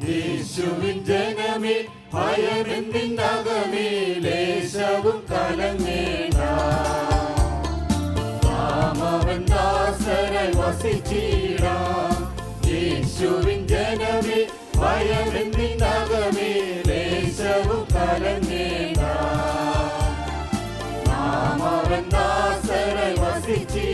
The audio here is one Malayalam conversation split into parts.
യേശുവിൻ ജനമേ ഭയമെന്തിനകമേ ലേശവും കലങ്ങേണ്ട നാമവൻ ദാസരായി വസിച്ചിടാം. യേശുവിൻ ജനമേ ഭയമെന്തിനകമേ ലേശവും കലങ്ങേണ്ട നാമവൻ ദാസരായി വസിച്ചിടാം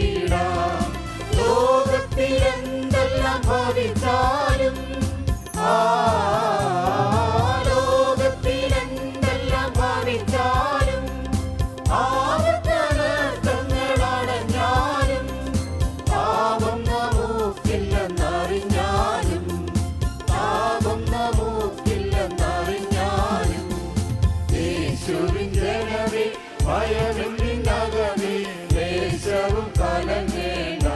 ഭയമെന്തിനകമേ ദേശവും കലങ്ങേണ്ട.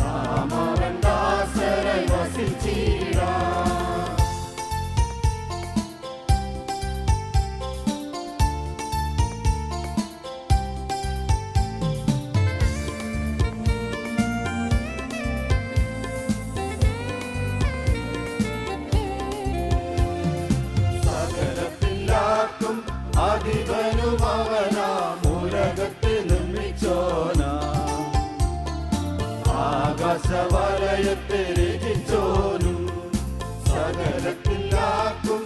നാമവൻ ദാസരായി വസിച്ചിടാം. സകലത്തിലാക്കും അധിപനും അവനാ മുരകത്ത് നിർമ്മിച്ചോന. ആകാശവലയത്തെ രചിച്ചോനും സകലത്തിലാക്കും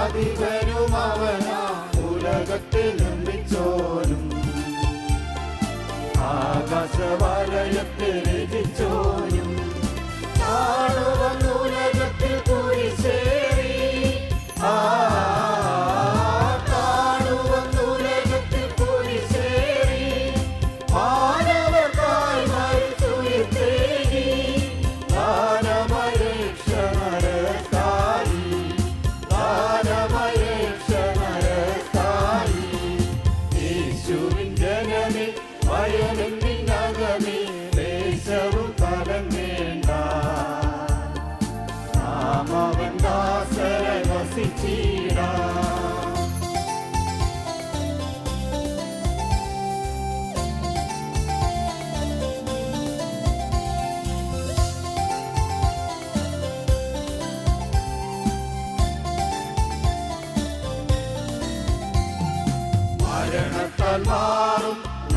അധിപനും അവനാ ഉലകത്ത് നിർമ്മിച്ചോനും. ആകാശവലയത്തെ രചിച്ചോനും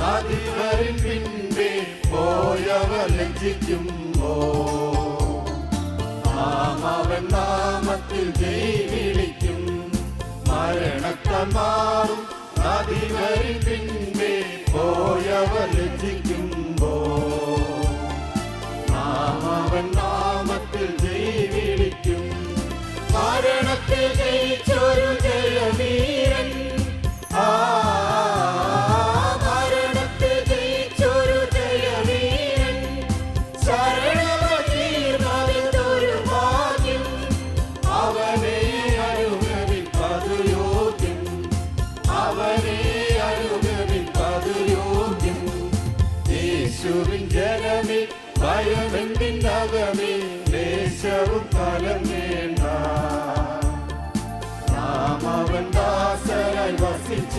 മാറും നദിവരിൻ പിൻപേ പോയവർ ലജ്ജിക്കുമ്പോ നാമവൻ നാമത്തിൽ ജയ് വിളിക്കും മരണത്തമാറും നദിവരിൻ പിൻപേ പോയവർ ലജ്ജിക്കുമ്പോ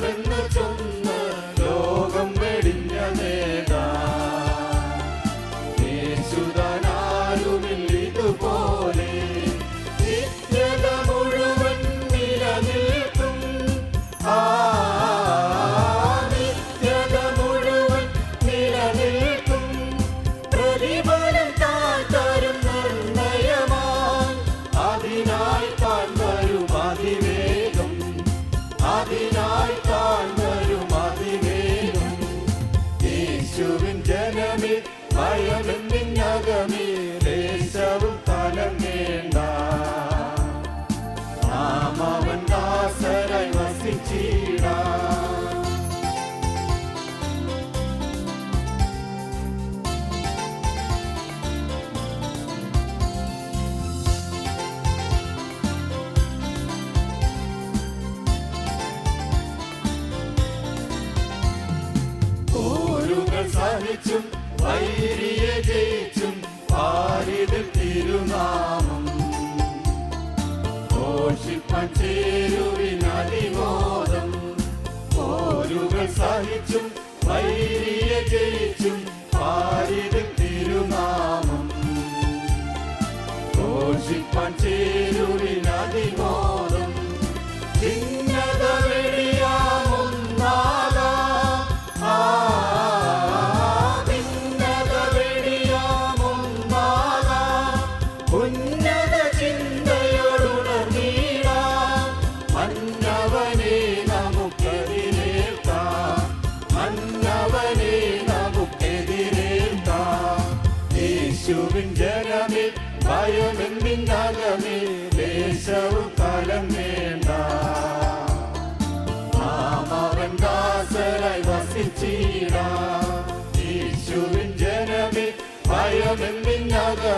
little, little. I am കാണിച്ചും വൈരിയെ ജയിച്ചും പാരിടും തിരുനാമം. ഘോഷിപ്പാൻ ചേരുവിനതിമോദം പോരുകൾ സഹിച്ചും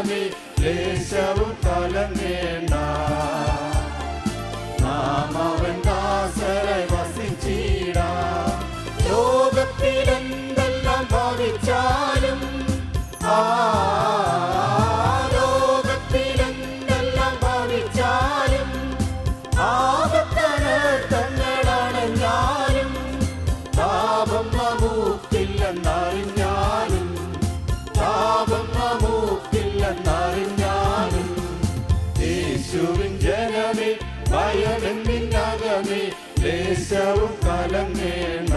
me. ഭയമെന്നിനകമേ ദേശവും കലങ്ങേണ്ട